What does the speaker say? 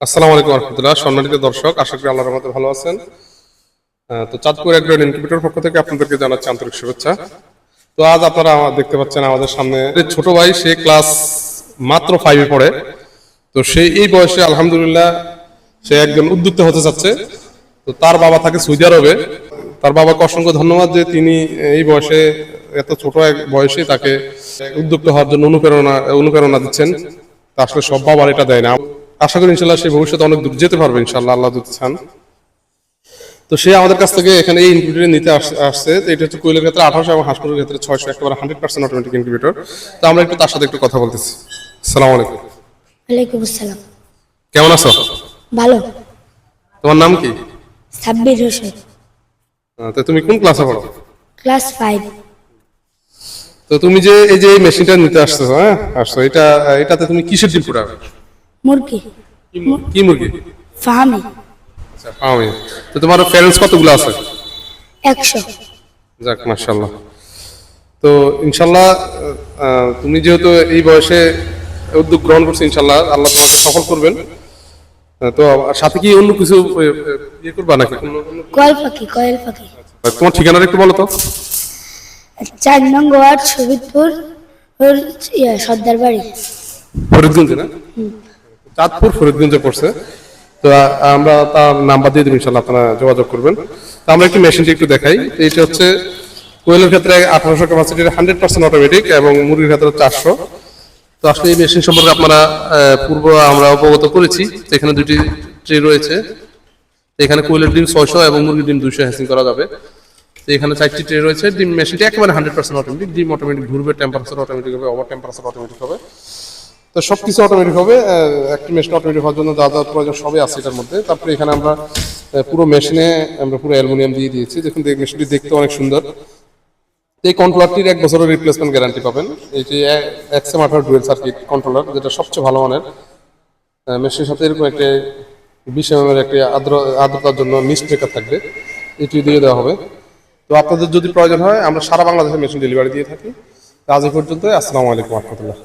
আসসালামু আলাইকুম রহমতুল্লাহ। সম্মানিত দর্শক, আশা করি আল্লাহর রহমতে ভালো আছেন। তো চাঁদপুর এগ্রোন ইনকিউবেটর পক্ষ থেকে আপনাদেরকে জানাচ্ছি আন্তরিক শুভেচ্ছা। তো আজ আপনারা আমা- দেখতে পাচ্ছেন আমাদের সামনে ছোট ভাই, সে ক্লাস মাত্র ফাইভে পড়ে। তো সে এই বয়সে আলহামদুলিল্লাহ সে একজন উদ্যুক্ত হতে চাচ্ছে তো তার বাবা থাকে সৌদি আরবে। তার বাবাকে অসংখ্য ধন্যবাদ যে তিনি এই বয়সে, এত ছোট এক বয়সে তাকে উদ্যুক্ত হওয়ার জন্য অনুপ্রেরণা অনুপ্রেরণা দিচ্ছেন। তা আসলে সব বাবার এটা দেয় না। আশা করি ইনশাল্লাহ সে ভবিষ্যতে অনেক দূর যেতে পারবে ইনশাল্লাহ আল্লাহ যদি চান। তো সে আমাদের কাছ থেকে এখানে এই ইনকিউবেটর নিতে আস- আসছে। তো এটা হচ্ছে কোয়েলের ক্ষেত্রে আঠারোশো এবং হাঁসপুরের ক্ষেত্রে ছয়শো একেবারে হান্ড্রেড পার্সেন্ট অটোমেটিক ইনকিউবেটর তো আমরা একটু তার সাথে একটু কথা বলতেছি। সালাম আলাইকুম। ওয়ালাইকুম আসসালাম। কেমন আছো? ভালো। তোমার নাম কি? সাব্বির হোসেন। তো তুমি কোন ক্লাসে পড়ো? Class five. তো তুমি যে এই যে এই মেশিনটা নিতে আসছো হ্যাঁ? আসছো এটা এটাতে তুমি কিসের ডিম ফুটাবে মুরগি। কি মুরগি? ফাহামি আচ্ছা তো তোমার প্যারেন্টস কতগুলো আছে? একশো। যাক মাশাল্লাহ তো ইনশাল্লাহ তুমি যেহেতু এই বয়সে উদ্যোগ গ্রহণ করছ ইনশাল্লাহ আল্লাহ তোমাকে সফল করবেন। তো আর সাথে কি অন্য কিছু ইয়ে করবা নাকি? কয়েল পাখি কয়েল পাখি। তোমার ঠিকানাটা একটু বলো তো। চার নং ওয়ার্ড শহীদপুর সর্দার বাড়ি ফরিদগঞ্জে না? চাঁদপুর ফরিদগঞ্জে পড়ছে। তো আমরা তার নাম্বার দিয়ে দেবো, ইনশাল্লাহ আপনারা যোগাযোগ করবেন। তো, আমরা একটু মেশিনটি একটু দেখাই। এটা হচ্ছে কোয়েলের ক্ষেত্রে আঠারোশো ক্যাপাসিটির হান্ড্রেড পার্সেন্ট অটোমেটিক এবং মুরগির ক্ষেত্রে চারশো। তো আসলে এই মেশিন সম্পর্কে আপনারা পূর্ব আমরা অবগত করেছি এখানে দুটি ট্রে রয়েছে। এখানে কোয়েলের ডিম ছয়শো এবং মুরগির ডিম দুইশো হ্যাসিং করা যাবে। তো, এখানে চারটি ট্রে রয়েছে। ডিম, মেশিনটি একেবারে হান্ড্রেড পার্সেন্ট অটোমেটিক ডিম অটোমেটিক ঘুরবে টেম্পারেচার অটোমেটিক হবে ওভার টেম্পারেচার অটোমেটিক হবে। তো সব কিছু অটোমেটিক হবে একটি মেশিন অটোমেটিক হওয়ার জন্য যা যা প্রয়োজন সবই আছে এটার মধ্যে। তারপরে এখানে আমরা পুরো মেশিনে আমরা পুরো অ্যালুমিনিয়াম দিয়ে দিয়েছি। দেখুন মেশিনটি দেখতে অনেক সুন্দর। এই কন্ট্রোলারটির এক বছরের রিপ্লেসমেন্ট গ্যারান্টি পাবেন। এটি এক্সএম আঠারো ডুয়েল সার্কিট কন্ট্রোলার যেটা সবচেয়ে ভালো মানের। মেশিনের সাথে এরকম একটা বিশ এম এর একটি আর্দ্র আর্দ্রতার জন্য মিস্ট ব্রেকার থাকবে। এটি দিয়ে দেওয়া হবে। তো আপনাদের যদি প্রয়োজন হয়, আমরা সারা বাংলাদেশে মেশিন ডেলিভারি দিয়ে থাকি। আজ এই পর্যন্ত আসসালামু আলাইকুম রহমতুল্লাহ।